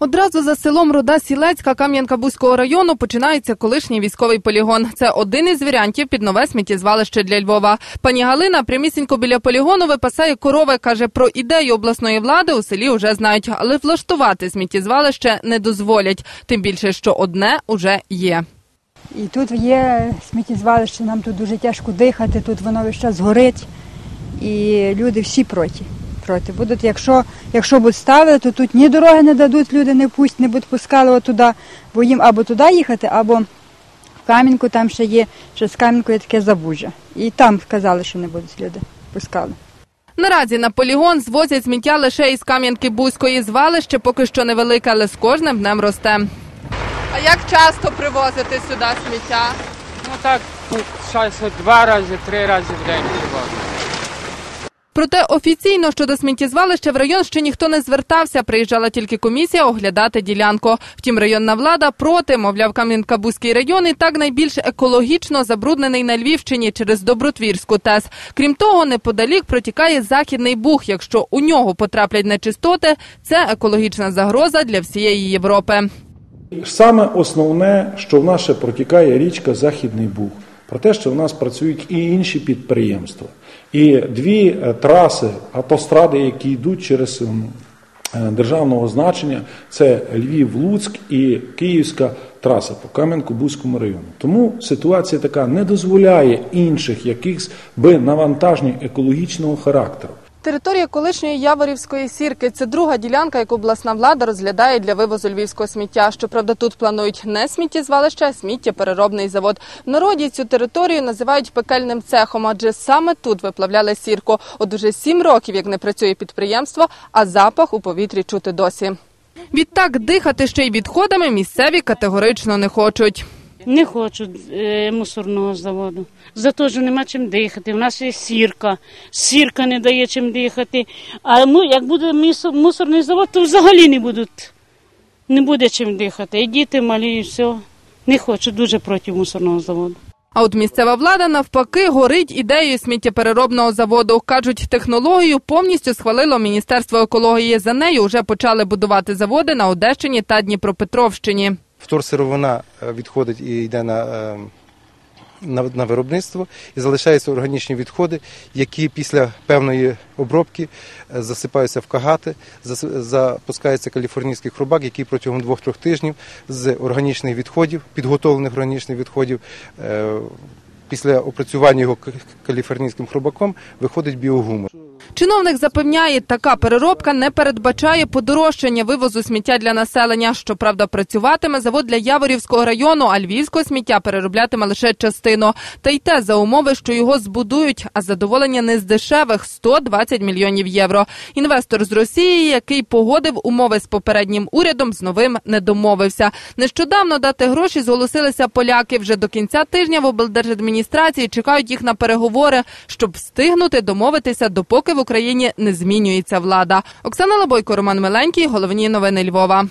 Одразу за селом Руда Сілецька Кам'янка-Бузького району починається колишній військовий полігон. Це один із варіантів під нове сміттєзвалище для Львова. Пані Галина прямісінько біля полігону випасає корови. каже, про ідею обласної влади у селі вже знають, але влаштувати сміттєзвалище не дозволять. Тим більше, що одне уже є. І тут є сміттєзвалище, нам тут дуже тяжко дихати, тут воно весь час горить. І люди всі проти. Проти. Будуть, якщо, якщо будуть ставити, то тут ні дороги не дадуть, люди не пусть, не будуть пускали отуди, бо їм або туди їхати, або в Кам'янку там ще є, ще з Кам'янку є таке забужжя. І там сказали, що не будуть люди пускали. Наразі на полігон звозять сміття лише із Кам'янки-Бузької. Звалище поки що невелике, але з кожним днем росте. А як часто привозити сюди сміття? Ну так, часу два рази, три рази в день привозимо. Проте офіційно щодо сміттєзвалища в район ще ніхто не звертався. Приїжджала тільки комісія оглядати ділянку. Втім, районна влада проти, мовляв, Кам'янка-Бузький район і так найбільш екологічно забруднений на Львівщині через Добротвірську ТЕС. Крім того, неподалік протікає західний буг. Якщо у нього потраплять нечистоти, це екологічна загроза для всієї Європи. Саме основне, що в нас ще протікає річка Західний Буг, про те, що в нас працюють і інші підприємства. І дві е, траси, автостради, які йдуть через е, державного значення, це Львів-Луцьк і Київська траса по Кам'янку-Бузькому району. Тому ситуація така не дозволяє інших якихось би навантажень екологічного характеру. Територія колишньої Яворівської сірки це друга ділянка, яку обласна влада розглядає для вивозу львівського сміття. Щоправда, тут планують не сміттєзвалище, а сміттєпереробний завод. В народі цю територію називають пекельним цехом, адже саме тут виплавляли сірку. От уже сім років, як не працює підприємство, а запах у повітрі чути досі. Відтак дихати ще й відходами місцеві категорично не хочуть. Не хочу е, мусорного заводу. За те, що нема чим дихати. У нас є сірка. Сірка не дає чим дихати. А ну, як буде мусорний завод, то взагалі не будуть. Не буде чим дихати. І діти малі, і все. Не хочу, дуже проти мусорного заводу. А от місцева влада навпаки горить ідеєю сміттєпереробного заводу. Кажуть, технологію повністю схвалило Міністерство екології. За нею вже почали будувати заводи на Одещині та Дніпропетровщині. Вторсировина е, відходить і йде на, е, на, на виробництво, і залишаються органічні відходи, які після певної обробки е, засипаються в кагати, запускається каліфорнійський хробак, який протягом двох-трьох тижнів з органічних відходів, підготовлених органічних відходів. Після опрацювання його каліфорнійським хробаком виходить біогумор. Чиновник запевняє, така переробка не передбачає подорожчання вивозу сміття для населення. Щоправда, працюватиме завод для Яворівського району, а львівського сміття перероблятиме лише частину. Та й те за умови, що його збудують, а задоволення не з дешевих 120 мільйонів євро. Інвестор з Росії, який погодив умови з попереднім урядом, з новим не домовився. Нещодавно дати гроші зголосилися поляки. Вже до кінця тижня в облдержадміністрації чекають їх на переговори, щоб встигнути домовитися, допоки в Україні не змінюється влада. Оксана Лабойко, Роман Миленький. Головні новини Львова.